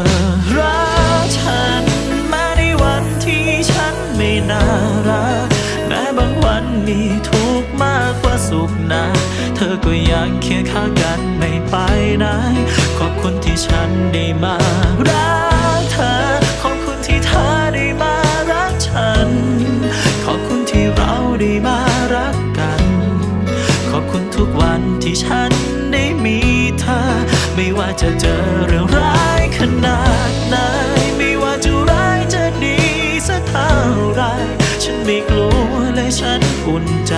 อรักฉันแม้ในวันที่ฉันไม่น่ารัก แม้บางวันมีทุกข์มากกว่าสุขนะ เธอก็ยังเคียงข้างกันไม่ไปไหนขอบคุณที่ฉันได้มารักเธอ ขอบคุณที่เธอได้มารักฉัน ขอบคุณที่เราได้มารักกัน ขอบคุณทุกวันที่ฉันได้มีเธอ ไม่ว่าจะเจอเรื่องร ขนาดไหนไม่ว่าจะร้ายจะดีสักเท่าไร ฉันไม่กลัวและฉันอุ่นใจ